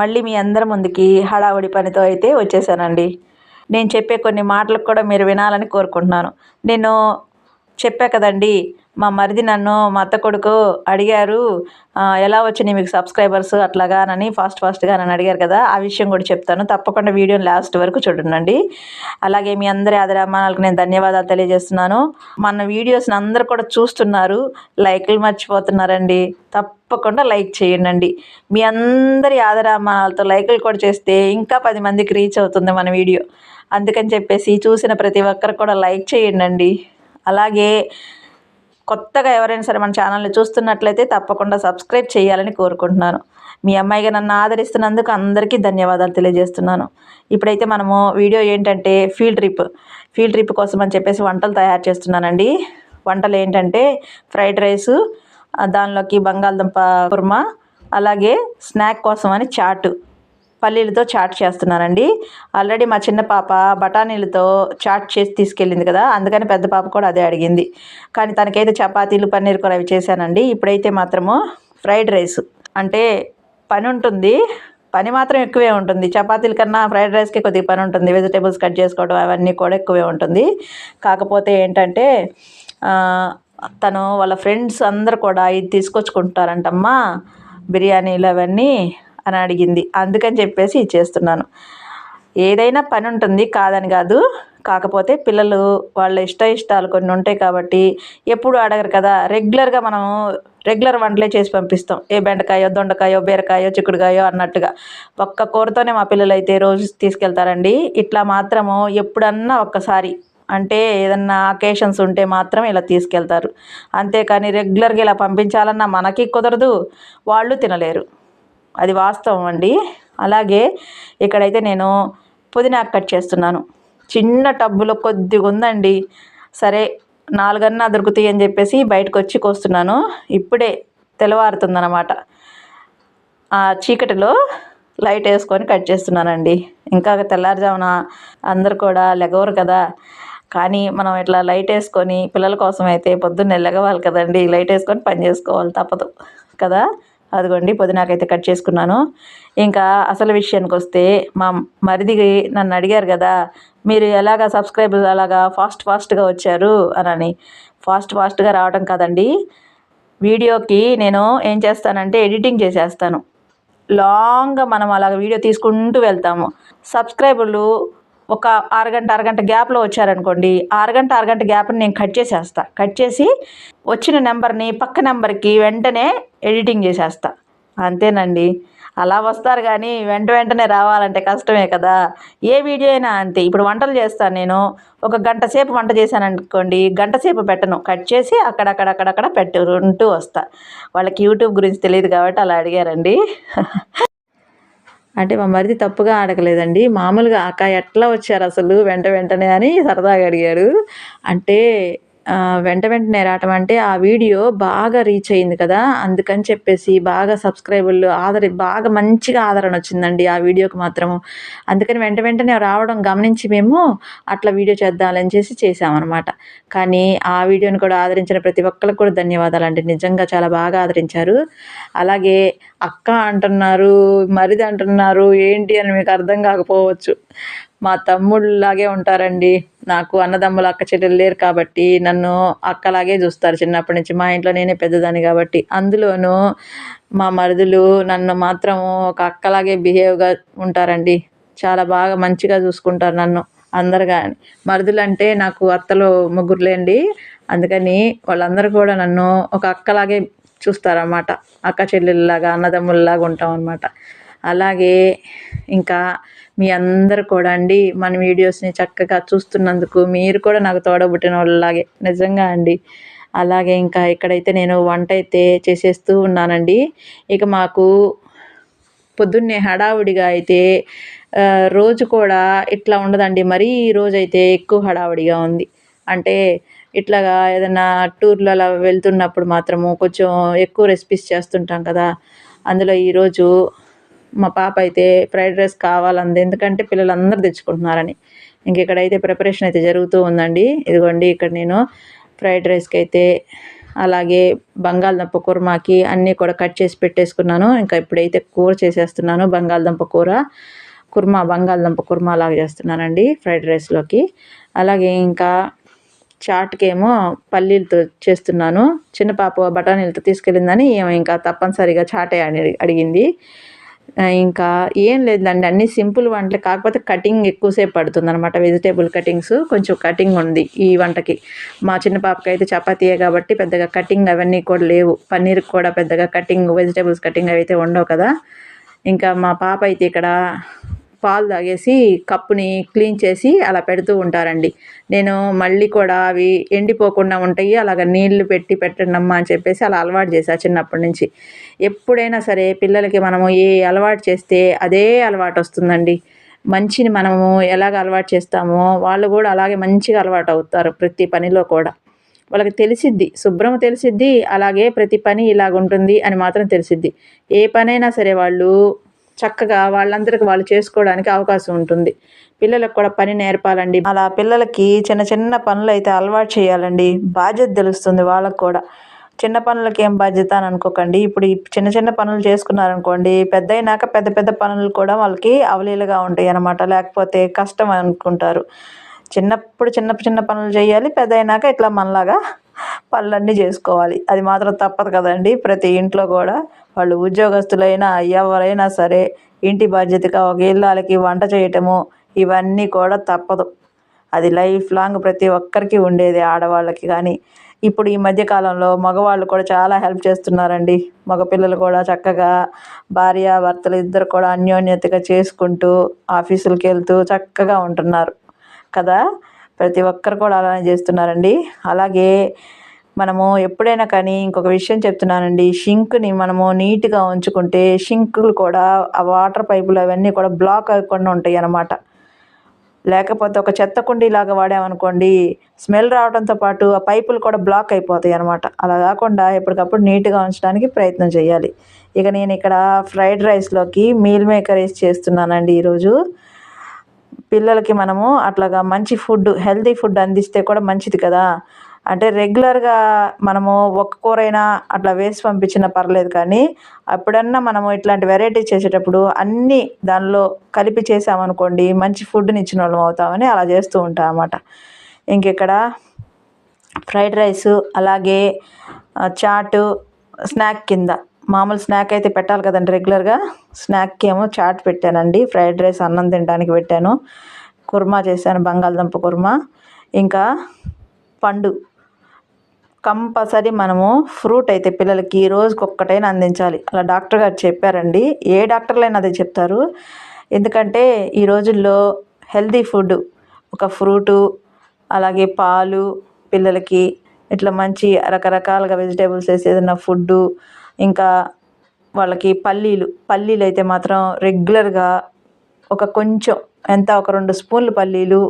మళ్ళీ మీ అందరి ముందుకి హడావుడి పనితో అయితే వచ్చేసానండి. నేను చెప్పే కొన్ని మాటలకు కూడా మీరు వినాలని కోరుకుంటున్నాను. నేను చెప్పా కదండి మా మరిది నన్ను మా అత్త కొడుకు అడిగారు ఎలా వచ్చినాయి మీకు సబ్స్క్రైబర్స్ అట్లాగానని ఫాస్ట్ ఫాస్ట్గా నన్ను అడిగారు కదా ఆ విషయం కూడా చెప్తాను. తప్పకుండా వీడియోని లాస్ట్ వరకు చూడండి అలాగే మీ అందరి ఆదరామానాలకు నేను ధన్యవాదాలు తెలియజేస్తున్నాను. మన వీడియోస్ని అందరు కూడా చూస్తున్నారు లైక్లు మర్చిపోతున్నారండి. తప్పకుండా లైక్ చేయండి మీ అందరి ఆదరామానాలతో లైక్లు కూడా చేస్తే ఇంకా పది మందికి రీచ్ అవుతుంది మన వీడియో. అందుకని చెప్పేసి చూసిన ప్రతి ఒక్కరు కూడా లైక్ చేయండి అలాగే కొత్తగా ఎవరైనా సరే మన ఛానల్ని చూస్తున్నట్లయితే తప్పకుండా సబ్స్క్రైబ్ చేయాలని కోరుకుంటున్నాను. మీ అమ్మాయిగా నన్ను ఆదరిస్తున్నందుకు అందరికీ ధన్యవాదాలు తెలియజేస్తున్నాను. ఇప్పుడైతే మనము వీడియో ఏంటంటే ఫీల్డ్ ట్రిప్ ఫీల్డ్ ట్రిప్ కోసం అని చెప్పేసి వంటలు తయారు చేస్తున్నానండి. వంటలు ఏంటంటే ఫ్రైడ్ రైసు దానిలోకి బంగాళదుంప కుర్మా అలాగే స్నాక్ కోసం అని చాటు. పల్లీలతో చాట్ చేస్తున్నానండి ఆల్రెడీ మా చిన్న పాప బఠానీలతో చాట్ చేసి తీసుకెళ్ళింది కదా అందుకని పెద్ద పాప కూడా అదే అడిగింది. కానీ తనకైతే చపాతీలు పన్నీర్ కూర అవి చేశానండి. ఇప్పుడైతే మాత్రము ఫ్రైడ్ రైస్ అంటే పని ఉంటుంది పని మాత్రం ఎక్కువే ఉంటుంది. చపాతీల కన్నా ఫ్రైడ్ రైస్కి కొద్దిగా పని ఉంటుంది. వెజిటేబుల్స్ కట్ చేసుకోవడం అవన్నీ కూడా ఎక్కువే ఉంటుంది. కాకపోతే ఏంటంటే తను వాళ్ళ ఫ్రెండ్స్ అందరు కూడా ఇది తీసుకొచ్చుకుంటారంటమ్మా. బిర్యానీలు అవన్నీ అని అడిగింది. అందుకని చెప్పేసి ఇది చేస్తున్నాను ఏదైనా పని ఉంటుంది కాదని కాదు. కాకపోతే పిల్లలు వాళ్ళ ఇష్ట ఇష్టాలు కొన్ని ఉంటాయి కాబట్టి ఎప్పుడు అడగరు కదా. రెగ్యులర్గా మనము రెగ్యులర్ వంటలే చేసి పంపిస్తాం. ఏ బెండకాయో దొండకాయో బీరకాయో చిక్కుడుకాయో అన్నట్టుగా. ఒక్క కూరతోనే మా పిల్లలు అయితే రోజు తీసుకెళ్తారండి. ఇట్లా మాత్రము ఎప్పుడన్నా ఒక్కసారి. అంటే ఏదన్నా అకేషన్స్ ఉంటే మాత్రం ఇలా తీసుకెళ్తారు. అంతేకాని రెగ్యులర్గా ఇలా పంపించాలన్నా మనకి కుదరదు. వాళ్ళు తినలేరు. అది వాస్తవం అండి. అలాగే ఇక్కడైతే నేను పుదీనా కట్ చేస్తున్నాను. చిన్న టబ్బులో కొద్దిగా ఉందండి. సరే నాలుగన్నా దొరుకుతాయి అని చెప్పేసి బయటకు వచ్చి కోస్తున్నాను. ఇప్పుడే తెల్లవారుతుందన్నమాట. ఆ చీకటిలో లైట్ వేసుకొని కట్ చేస్తున్నానండి. ఇంకా తెల్లారుజామున అందరు కూడా లెగవరు కదా. కానీ మనం ఇట్లా లైట్ వేసుకొని పిల్లల కోసం అయితే పొద్దున్నే లెగవాలి కదండి. లైట్ వేసుకొని పని చేసుకోవాలి తప్పదు కదా. అదిగోండి పుదీనాకైతే కట్ చేసుకున్నాను. ఇంకా అసలు విషయానికి వస్తే మా మరిది నన్ను అడిగారు కదా మీరు ఎలాగ సబ్స్క్రైబర్ అలాగా ఫాస్ట్ ఫాస్ట్గా వచ్చారు అని ఫాస్ట్ ఫాస్ట్గా రావడం కాదండి వీడియోకి నేను ఏం చేస్తానంటే ఎడిటింగ్ చేసేస్తాను. లాంగ్గా మనం అలాగ వీడియో తీసుకుంటూ వెళ్తాము. సబ్స్క్రైబర్లు ఒక అరగంట అరగంట గ్యాప్లో వచ్చారనుకోండి అరగంట అరగంట గ్యాప్ని నేను కట్ చేసేస్తా. కట్ చేసి వచ్చిన నెంబర్ని పక్క నెంబర్కి వెంటనే ఎడిటింగ్ చేసేస్తా. అంతేనండి. అలా వస్తారు కానీ వెంట వెంటనే రావాలంటే కష్టమే కదా. ఏ వీడియో అయినా అంతే. ఇప్పుడు వంటలు చేస్తాను నేను. ఒక గంట సేపు వంట చేశాను అనుకోండి గంట సేపు పెట్టను. కట్ చేసి అక్కడక్కడ అక్కడక్కడ పెట్టుకుంటూ వస్తా. వాళ్ళకి యూట్యూబ్ గురించి తెలియదు కాబట్టి అలా అడిగారండి. అంటే మా మరిది తప్పుగా ఆడకలేదండి. మామూలుగా అక్క ఎట్లా వచ్చారు అసలు? వెంట వెంటనే అని సరదాగా అడిగాడు. అంటే వెంట వెంటనే రావటం అంటే ఆ వీడియో బాగా రీచ్ అయింది కదా. అందుకని చెప్పేసి బాగా సబ్స్క్రైబర్లు ఆదరి బాగా మంచిగా ఆదరణ వచ్చిందండి ఆ వీడియోకి మాత్రము. అందుకని వెంట వెంటనే రావడం గమనించి మేము అట్లా వీడియో చేద్దామని చేసి చేసామన్నమాట కానీ ఆ వీడియోని కూడా ఆదరించిన ప్రతి ఒక్కరికి కూడా ధన్యవాదాలు అండి నిజంగా చాలా బాగా ఆదరించారు. అలాగే అక్క అంటున్నారు మరిది అంటున్నారు ఏంటి అని మీకు అర్థం కాకపోవచ్చు. మా తమ్ముళ్ళలాగే ఉంటారండి. నాకు అన్నదమ్ములు అక్క చెల్లెలు లేరు కాబట్టి నన్ను అక్కలాగే చూస్తారు చిన్నప్పటి నుంచి. మా ఇంట్లో నేనే పెద్దదాన్ని కాబట్టి. అందులోనూ మా మరుదులు నన్ను మాత్రం ఒక అక్కలాగే బిహేవ్గా ఉంటారండి. చాలా బాగా మంచిగా చూసుకుంటారు నన్ను. అందరు కానీ మరుదులు అంటే నాకు అత్తలు ముగ్గురులేండి. అందుకని వాళ్ళందరూ కూడా నన్ను ఒక అక్కలాగే చూస్తారన్నమాట. అక్క చెల్లెళ్ళలాగా అన్నదమ్ముల్లాగా ఉంటాం అన్నమాట అలాగే ఇంకా మీ అందరు కూడా అండి మన వీడియోస్ని చక్కగా చూస్తున్నందుకు మీరు కూడా నాకు తోడబుట్టిన వాళ్ళలాగే. నిజంగా అండి. అలాగే ఇంకా ఇక్కడైతే నేను వంట అయితే చేసేస్తూ ఉన్నానండి ఇక మాకు పొద్దున్నే హడావుడిగా అయితే రోజు కూడా ఇట్లా ఉండదండి. మరీ ఈ రోజు అయితే ఎక్కువ హడావుడిగా ఉంది. అంటే ఇట్లాగా ఏదైనా టూర్లు అలా వెళ్తున్నప్పుడు మాత్రము కొంచెం ఎక్కువ రెసిపీస్ చేస్తుంటాం కదా అందులో ఈరోజు మా పాప అయితే ఫ్రైడ్ రైస్ కావాలంది. ఎందుకంటే పిల్లలందరూ తెచ్చుకుంటున్నారని. ఇంక ఇక్కడైతే ప్రిపరేషన్ అయితే జరుగుతూ ఉందండి. ఇదిగోండి ఇక్కడ నేను ఫ్రైడ్ రైస్కి అయితే అలాగే బంగాళదుంప కుర్మాకి అన్నీ కూడా కట్ చేసి పెట్టేసుకున్నాను. ఇంకా ఇప్పుడైతే కూర చేసేస్తున్నాను బంగాళదుంప కూర. కుర్మా బంగాళదుంప కుర్మా లాగా చేస్తున్నానండి ఫ్రైడ్ రైస్లోకి. అలాగే ఇంకా చాట్కేమో పల్లీలతో చేస్తున్నాను. చిన్న పాప బఠానీలతో తీసుకెళ్ళిందని ఏమో ఇంకా తప్పనిసరిగా చాటే అని అడిగింది. ఇంకా ఏం లేదండి అన్ని సింపుల్ వంటలు. కాకపోతే కటింగ్ ఎక్కువసేపు పడుతుంది అనమాట వెజిటేబుల్ కటింగ్స్. కొంచెం కటింగ్ ఉంది ఈ వంటకి. మా చిన్న పాపకి అయితే చపాతీయే కాబట్టి పెద్దగా కటింగ్ అవన్నీ కూడా లేవు. పన్నీర్ కూడా పెద్దగా కటింగ్ వెజిటేబుల్స్ కటింగ్ అయితే ఉండవు కదా. ఇంకా మా పాప అయితే ఇక్కడ పాలు తాగేసి కప్పుని క్లీన్ చేసి అలా పెడుతూ ఉంటారండి. నేను మళ్ళీ కూడా అవి ఎండిపోకుండా ఉంటాయి అలాగ నీళ్ళు పెట్టి పెట్టండమ్మా అని చెప్పేసి అలా అలవాటు చేశా చిన్నప్పటి నుంచి. ఎప్పుడైనా సరే పిల్లలకి మనము ఏ అలవాటు చేస్తే అదే అలవాటు వస్తుందండి. మంచిని మనము ఎలాగ అలవాటు చేస్తామో వాళ్ళు కూడా అలాగే మంచిగా అలవాటు అవుతారు ప్రతి పనిలో కూడా. వాళ్ళకి తెలిసిద్ది శుభ్రం తెలిసిద్ది అలాగే ప్రతి పని ఇలాగ ఉంటుంది అని మాత్రం తెలిసిద్ది. ఏ పనైనా సరే వాళ్ళు చక్కగా వాళ్ళందరికీ వాళ్ళు చేసుకోవడానికి అవకాశం ఉంటుంది. పిల్లలకు కూడా పని నేర్పాలండి. అలా పిల్లలకి చిన్న చిన్న పనులు అయితే అలవాటు చేయాలండి. బాధ్యత తెలుస్తుంది వాళ్ళకు కూడా. చిన్న పనులకి ఏం బాధ్యత అని అనుకోకండి. ఇప్పుడు చిన్న చిన్న పనులు చేసుకున్నారనుకోండి పెద్ద అయినాక పెద్ద పెద్ద పనులు కూడా వాళ్ళకి అవలీలుగా ఉంటాయి అన్నమాట. లేకపోతే కష్టం అనుకుంటారు. చిన్నప్పుడు చిన్న చిన్న పనులు చేయాలి పెద్ద అయినాక ఇట్లా మనలాగా పనులన్నీ చేసుకోవాలి. అది మాత్రం తప్పదు కదండి. ప్రతి ఇంట్లో కూడా వాళ్ళు ఉద్యోగస్తులైనా ఎవరైనా సరే ఇంటి బాధ్యతగా ఒక ఇళ్ళకి వంట చేయటము ఇవన్నీ కూడా తప్పదు. అది లైఫ్ లాంగ్ ప్రతి ఒక్కరికి ఉండేది ఆడవాళ్ళకి కానీ ఇప్పుడు ఈ మధ్యకాలంలో మగవాళ్ళు కూడా చాలా హెల్ప్ చేస్తున్నారండి. మగపిల్లలు కూడా చక్కగా భార్య భర్తలు ఇద్దరు కూడా అన్యోన్యతగా చేసుకుంటూ ఆఫీసులకి వెళ్తూ చక్కగా ఉంటున్నారు. కదా? ప్రతి ఒక్కరు కూడా అలానే చేస్తున్నారండి. అలాగే మనము ఎప్పుడైనా కానీ ఇంకొక విషయం చెప్తున్నానండి. షింక్ని మనము నీట్గా ఉంచుకుంటే షింకులు కూడా ఆ వాటర్ పైపులు అవన్నీ కూడా బ్లాక్ అవ్వకుండా ఉంటాయి అన్నమాట లేకపోతే ఒక చెత్త కుండీలాగా వాడామనుకోండి స్మెల్ రావడంతో పాటు ఆ పైపులు కూడా బ్లాక్ అయిపోతాయి అనమాట అలా కాకుండా ఎప్పటికప్పుడు నీట్గా ఉంచడానికి ప్రయత్నం చేయాలి. ఇక నేను ఇక్కడ ఫ్రైడ్ రైస్లోకి మీల్ మేకర్ వేసి చేస్తున్నానండి ఈరోజు. పిల్లలకి మనము అట్లాగా మంచి ఫుడ్ హెల్తీ ఫుడ్ అందిస్తే కూడా మంచిది కదా. అంటే రెగ్యులర్గా మనము ఒక్క కూరైనా అట్లా వేసి పంపించినా పర్లేదు కానీ అప్పుడన్నా మనము ఇట్లాంటి వెరైటీ చేసేటప్పుడు అన్నీ దానిలో కలిపి చేసామనుకోండి మంచి ఫుడ్ని ఇచ్చిన వాళ్ళం అవుతామని అలా చేస్తూ ఉంటాం అన్నమాట. ఇంకెక్కడ? ఫ్రైడ్ రైస్ అలాగే చాటు స్నాక్ కింద. మామూలు స్నాక్ అయితే పెట్టాలి కదండి రెగ్యులర్గా స్నాక్కి ఏమో చాట్ పెట్టానండి. ఫ్రైడ్ రైస్ అన్నం తినడానికి పెట్టాను. కుర్మా చేశాను బంగాళదుంప కుర్మా. ఇంకా పండు. కంపల్సరీ మనము ఫ్రూట్ అయితే పిల్లలకి రోజుకి ఒక్కటైనా అందించాలి. అలా డాక్టర్ గారు చెప్పారండి. ఏ డాక్టర్లైనా అదే చెప్తారు. ఎందుకంటే ఈ రోజుల్లో హెల్తీ ఫుడ్ ఒక ఫ్రూటు అలాగే పాలు పిల్లలకి ఇట్లా మంచి రకరకాలుగా వెజిటేబుల్స్ వేసి ఏదైనా ఫుడ్డు ఇంకా వాళ్ళకి పల్లీలు పల్లీలు అయితే మాత్రం రెగ్యులర్గా ఒక కొంచెం ఎంత ఒక రెండు స్పూన్లు పల్లీలు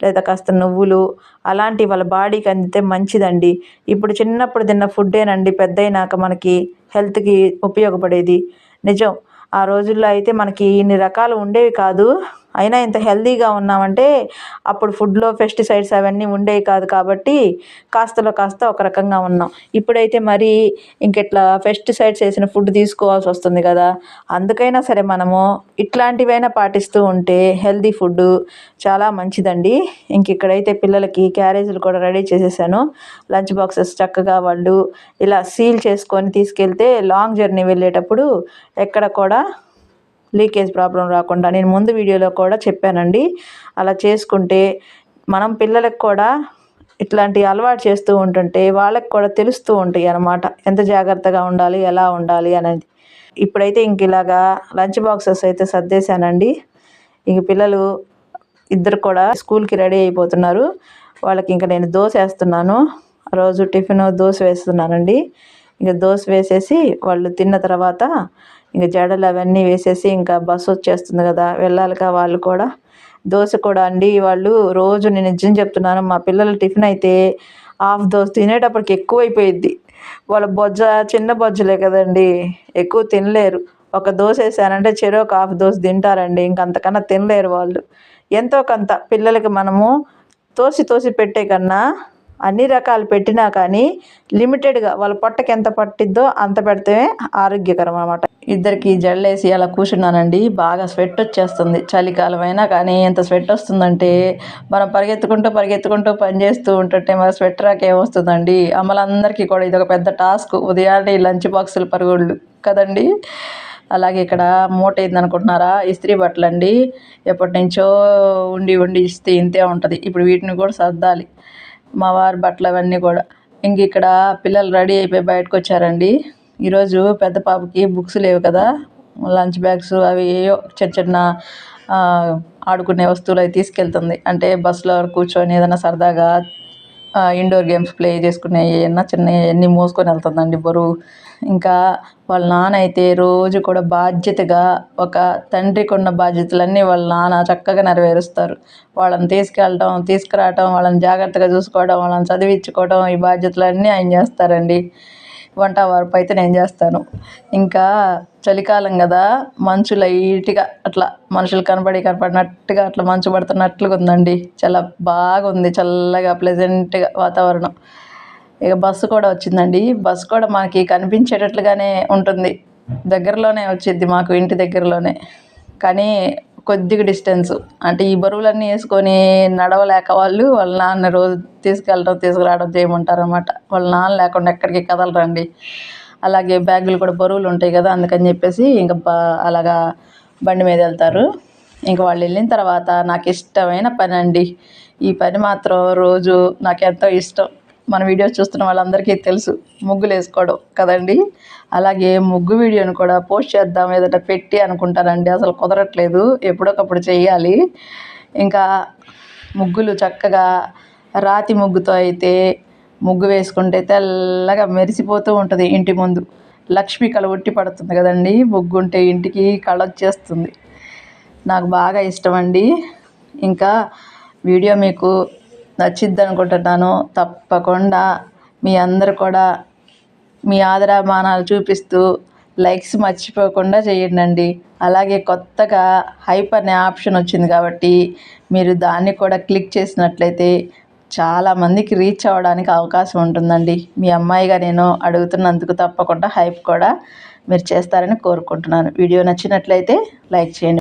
లేదా కాస్త నువ్వులు అలాంటివి వాళ్ళ బాడీకి అందితే మంచిదండి. ఇప్పుడు చిన్నప్పుడు తిన్న ఫుడ్డేనండి పెద్ద అయినాక మనకి హెల్త్కి ఉపయోగపడేది. నిజం ఆ రోజుల్లో అయితే మనకి ఇన్ని రకాలు ఉండేవి కాదు. అయినా ఇంత హెల్తీగా ఉన్నామంటే అప్పుడు ఫుడ్లో పెస్టిసైడ్స్ అవన్నీ ఉండేవి కాదు కాబట్టి కాస్తలో కాస్త ఒక రకంగా ఉన్నాం. ఇప్పుడైతే మరి ఇంకెట్లా పెస్టిసైడ్స్ వేసిన ఫుడ్ తీసుకోవాల్సి వస్తుంది కదా. అందుకైనా సరే మనము ఇట్లాంటివైనా పాటిస్తూ ఉంటే హెల్తీ ఫుడ్ చాలా మంచిదండి. ఇంక ఇక్కడైతే పిల్లలకి క్యారేజీలు కూడా రెడీ చేసేసాను. లంచ్ బాక్సెస్ చక్కగా వాళ్ళు ఇలా సీల్ చేసుకొని తీసుకెళ్తే లాంగ్ జర్నీ వెళ్ళేటప్పుడు ఎక్కడ కూడా లీకేజ్ ప్రాబ్లం రాకుండా నేను ముందు వీడియోలో కూడా చెప్పానండి. అలా చేసుకుంటే మనం పిల్లలకు కూడా ఇట్లాంటి అలవాటు చేస్తూ ఉంటుంటే వాళ్ళకి కూడా తెలుస్తూ ఉంటాయి అన్నమాట. ఎంత జాగ్రత్తగా ఉండాలి ఎలా ఉండాలి అనేది. ఇప్పుడైతే ఇంక ఇలాగా లంచ్ బాక్సెస్ అయితే సర్దేశానండి. ఇంక పిల్లలు ఇద్దరు కూడా స్కూల్కి రెడీ అయిపోతున్నారు. వాళ్ళకి ఇంకా నేను దోశ వేస్తున్నాను రోజు టిఫిన్ దోశ వేస్తున్నానండి. ఇంకా దోశ వేసేసి వాళ్ళు తిన్న తర్వాత ఇంకా జడలు అవన్నీ వేసేసి ఇంకా బస్సు వచ్చేస్తుంది కదా వెళ్ళాలిగా వాళ్ళు కూడా. దోశ కూడా అండి వాళ్ళు రోజు నేను నిజం చెప్తున్నాను మా పిల్లల టిఫిన్ అయితే హాఫ్ దోశ తినేటప్పటికి ఎక్కువైపోయిద్ది. వాళ్ళ బొజ్జ చిన్న బొజ్జలే కదండి ఎక్కువ తినలేరు. ఒక దోశ వేసానంటే చెరో ఒక హాఫ్ దోశ తింటారండి ఇంకంతకన్నా తినలేరు వాళ్ళు. ఎంతో కొంత పిల్లలకి మనము తోసి తోసి పెట్టే కన్నా అన్ని రకాలు పెట్టినా కానీ లిమిటెడ్గా వాళ్ళ పొట్టకి ఎంత పట్టిద్దో అంత పెడితే ఆరోగ్యకరం అన్నమాట. ఇద్దరికి జడలేసి అలా కూర్చున్నానండి. బాగా స్వెట్ వచ్చేస్తుంది. చలికాలం అయినా కానీ ఎంత స్వెట్ వస్తుందంటే మనం పరిగెత్తుకుంటూ పరిగెత్తుకుంటూ పని చేస్తూ ఉంటుంటే మన స్వెట్ రాక ఏమొస్తుందండి అమ్మలందరికీ కూడా ఇది ఒక పెద్ద టాస్క్. ఉదయాన్నే లంచ్ బాక్సులు పరుగుళ్ళు కదండి. అలాగే ఇక్కడ మూట ఏందనుకుంటున్నారా ఇస్త్రీ బట్టలు అండి ఎప్పటి నుంచో ఉండి ఉండి ఇస్తే ఇంతే ఉంటుంది. ఇప్పుడు వీటిని కూడా సర్దాలి. మా వారి బట్టలు అవన్నీ కూడా. ఇంక ఇక్కడ పిల్లలు రెడీ అయిపోయి బయటకు వచ్చారండి ఈరోజు పెద్ద పాపకి బుక్స్ లేవు కదా. లంచ్ బ్యాగ్స్ అవి ఏయో చిన్న చిన్న ఆడుకునే వస్తువులు అవి తీసుకెళ్తుంది. అంటే బస్సులో కూర్చొని ఏదైనా సరదాగా ఇండోర్ గేమ్స్ ప్లే చేసుకునే ఏమన్నా చిన్న అన్నీ మోసుకొని వెళ్తుందండి బరువు. ఇంకా వాళ్ళ నాన్న అయితే రోజు కూడా బాధ్యతగా ఒక తండ్రికి ఉన్న బాధ్యతలన్నీ వాళ్ళ నాన్న చక్కగా నెరవేరుస్తారు. వాళ్ళని తీసుకెళ్ళడం తీసుకురావటం వాళ్ళని జాగ్రత్తగా చూసుకోవడం వాళ్ళని చదివించుకోవడం ఈ బాధ్యతలన్నీ ఆయన చేస్తారండి. వంట వార్పు అయితే నేను చేస్తాను. ఇంకా చలికాలం కదా మంచు లైట్గా అట్లా మనుషులు కనపడి కనపడినట్టుగా అట్లా మంచు పడుతున్నట్లుగా ఉందండి. చాలా బాగుంది చల్లగా ప్లెజెంట్గా వాతావరణం. ఇక బస్సు కూడా వచ్చిందండి. బస్సు కూడా మనకి కనిపించేటట్లుగానే ఉంటుంది. దగ్గరలోనే వచ్చింది మాకు ఇంటి దగ్గరలోనే. కానీ కొద్దిగా డిస్టెన్స్. అంటే ఈ బరువులన్నీ వేసుకొని నడవలేక వాళ్ళు వాళ్ళ నాన్న రోజు తీసుకెళ్ళడం తీసుకురావడం చేయమంటారు అనమాట వాళ్ళ నాన్న లేకుండా ఎక్కడికి కదలరండి అలాగే బ్యాగులు కూడా బరువులు ఉంటాయి కదా అందుకని చెప్పేసి ఇంకా బా అలాగా బండి మీద వెళ్తారు. ఇంకా వాళ్ళు వెళ్ళిన తర్వాత నాకు ఇష్టమైన పని అండి ఈ పని మాత్రం రోజు నాకు ఎంతో ఇష్టం. మన వీడియోస్ చూస్తున్న వాళ్ళందరికీ తెలుసు ముగ్గులు వేసుకోవడం కదండి. అలాగే ముగ్గు వీడియోని కూడా పోస్ట్ చేద్దాం ఏదైనా పెట్టి అనుకుంటారండి అసలు కుదరట్లేదు ఎప్పుడొకప్పుడు చేయాలి ఇంకా ముగ్గులు చక్కగా రాతి ముగ్గుతో అయితే ముగ్గు వేసుకుంటే తెల్లగా మెరిసిపోతూ ఉంటుంది ఇంటి ముందు. లక్ష్మి కళ ఒట్టి పడుతుంది కదండి ముగ్గు ఉంటే ఇంటికి కళ వచ్చేస్తుంది. నాకు బాగా ఇష్టం అండి ఇంకా వీడియో మీకు నచ్చిద్ది అనుకుంటున్నాను తప్పకుండా మీ అందరు కూడా మీ ఆదరామానాలు చూపిస్తూ లైక్స్ మర్చిపోకుండా చేయండి అలాగే కొత్తగా హైప్ అనే ఆప్షన్ వచ్చింది కాబట్టి మీరు దాన్ని కూడా క్లిక్ చేసినట్లయితే చాలామందికి రీచ్ అవ్వడానికి అవకాశం ఉంటుందండి. మీ అమ్మాయిగా నేను అడుగుతున్నందుకు తప్పకుండా హైప్ కూడా మీరు చేస్తారని కోరుకుంటున్నాను. వీడియో నచ్చినట్లయితే లైక్ చేయండి.